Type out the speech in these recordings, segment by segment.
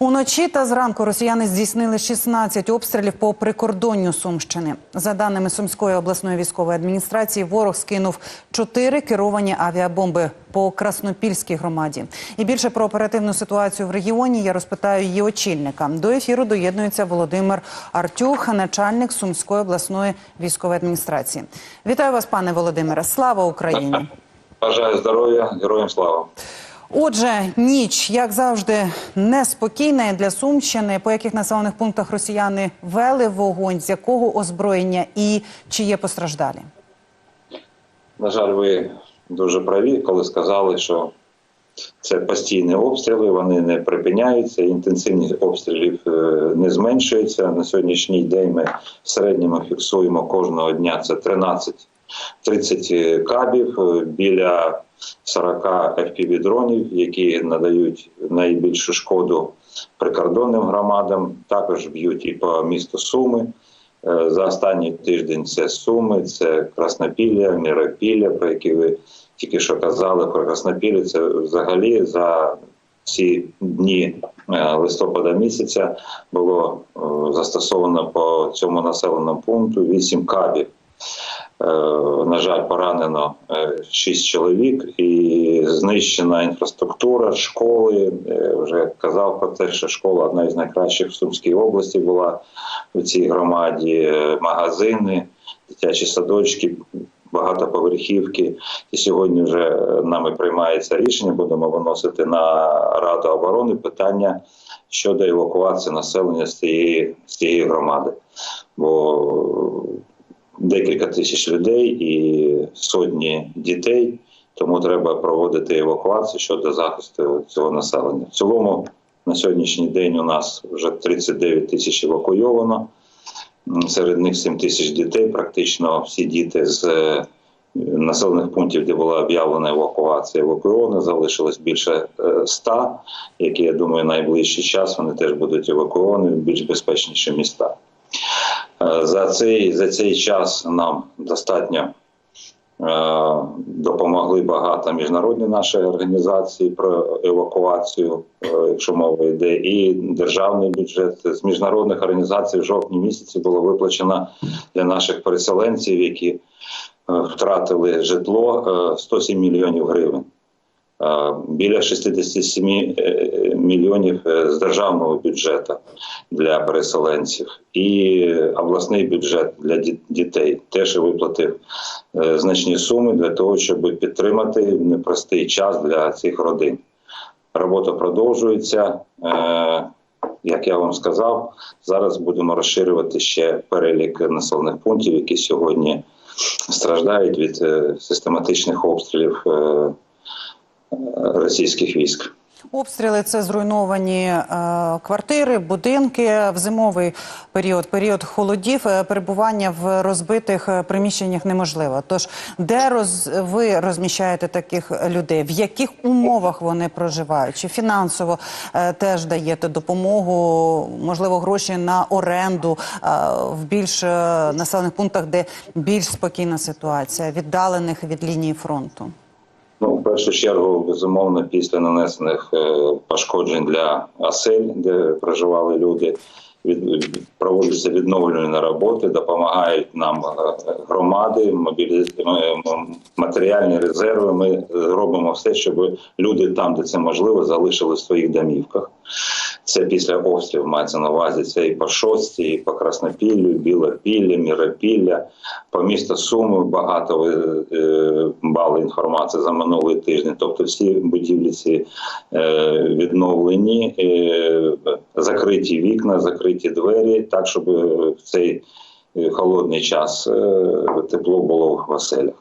Уночі та зранку росіяни здійснили 16 обстрілів по прикордонню Сумщини. За даними Сумської обласної військової адміністрації, ворог скинув 4 керовані авіабомби по Краснопільській громаді. І більше про оперативну ситуацію в регіоні я розпитаю її очільника. До ефіру доєднується Володимир Артюх, начальник Сумської обласної військової адміністрації. Вітаю вас, пане Володимире. Слава Україні! Бажаю здоров'я, героям слава. Отже, ніч, як завжди, неспокійна для Сумщини. По яких населених пунктах росіяни вели вогонь, з якого озброєння і чи є постраждалі? На жаль, ви дуже праві, коли сказали, що це постійні обстріли, вони не припиняються, інтенсивність обстрілів е, не зменшується. На сьогоднішній день ми в середньому фіксуємо кожного дня це 13-30 кабів е, біля 40 FPV-дронів, які надають найбільшу шкоду прикордонним громадам. Також б'ють і по місту Суми. Е, За останній тиждень це Суми, це Краснопілля, Міропілля, про які ви тільки що казали. Про Краснопілля це взагалі за ці дні е, листопада місяця було е, застосовано по цьому населеному пункту 8 кабів. Е, На жаль, поранено 6 чоловік і знищена інфраструктура, школи. Е, Вже казав про те, що школа одна із найкращих в Сумській області була у цій громаді. Е, Магазини, дитячі садочки, багатоповерхівки. І сьогодні вже е, нами приймається рішення. Будемо виносити на Раду оборони питання щодо евакуації населення з цієї, з цієї громади. Бо декілька тисяч людей і сотні дітей, тому треба проводити евакуацію щодо захисту цього населення. В цілому на сьогоднішній день у нас вже 39 тисяч евакуйовано. Серед них 7 тисяч дітей. Практично всі діти з е, населених пунктів, де була об'явлена евакуація, евакуйовано. Залишилось більше е, 100, які я думаю, найближчий час вони теж будуть евакуйовані в більш безпечніші міста. Е, За цей, за цей час нам достатньо е, допомогли багато міжнародні наші організації про евакуацію, е, якщо мова йде, і державний бюджет з міжнародних організацій в жовтні місяці було виплачено для наших переселенців, які втратили житло е, 107 мільйонів гривень. Е, Біля 67 е, мільйонів е, з державного бюджету для переселенців, і обласний бюджет для дітей теж виплатив значні суми для того, щоб підтримати непростий час для цих родин. Робота продовжується. Як я вам сказав, зараз будемо розширювати ще перелік населених пунктів, які сьогодні страждають від систематичних обстрілів російських військ. Обстріли це зруйновані е, квартири, будинки в зимовий період, період холодів. е, перебування в розбитих е, приміщеннях неможливо. Тож, де роз, ви розміщаєте таких людей? В яких умовах вони проживають? Чи фінансово теж даєте допомогу? Можливо, гроші на оренду в більш населених пунктах, де більш спокійна ситуація, віддалених від лінії фронту? Першу чергу, безумовно, після нанесених е, пошкоджень для осель, де проживали люди, проводяться відновлювальні роботи, допомагають нам е, громади, матеріальні резерви. Ми робимо все, щоб люди там, де це можливо, залишили в своїх домівках. Це після обстрілів мається на увазі. Це і по шостці, і по Краснопіллю, Білопілля, Міропілля. По місту Суми багато ви е, бали інформації за минулий тиждень. Тобто всі будівлі ці е, відновлені, е, закриті вікна, закриті двері, так щоб е, в цей е, холодний час е, тепло було в оселях.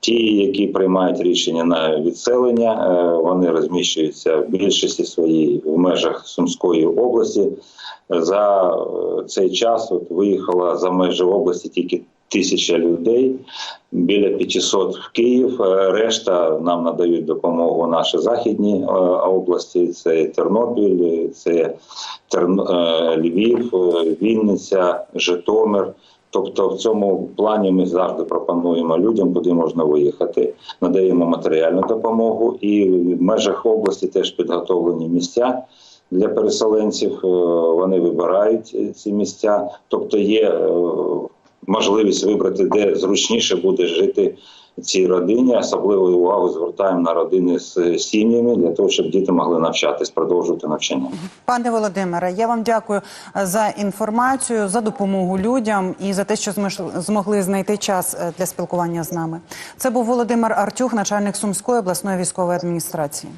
Ті, які приймають рішення на відселення, вони розміщуються в більшості своїй в межах Сумської області. За цей час от виїхала за межі області тільки тисяча людей, біля 500 в Київ. Е, Решта нам надають допомогу наші західні е, області. Це Тернопіль, це Терн- е, Львів, Вінниця, Житомир. Тобто, в цьому плані ми завжди пропонуємо людям, куди можна виїхати, надаємо матеріальну допомогу, і в межах області теж підготовлені місця для переселенців. Вони вибирають ці місця, тобто є можливість вибрати, де зручніше буде жити цій родині. Особливу увагу звертаємо на родини з сім'ями для того, щоб діти могли навчатись, продовжувати навчання. Пане Володимире, я вам дякую е, за інформацію, за допомогу людям і за те, що змогли знайти час е, для спілкування з нами. Це був Володимир Артюх, начальник Сумської обласної військової адміністрації.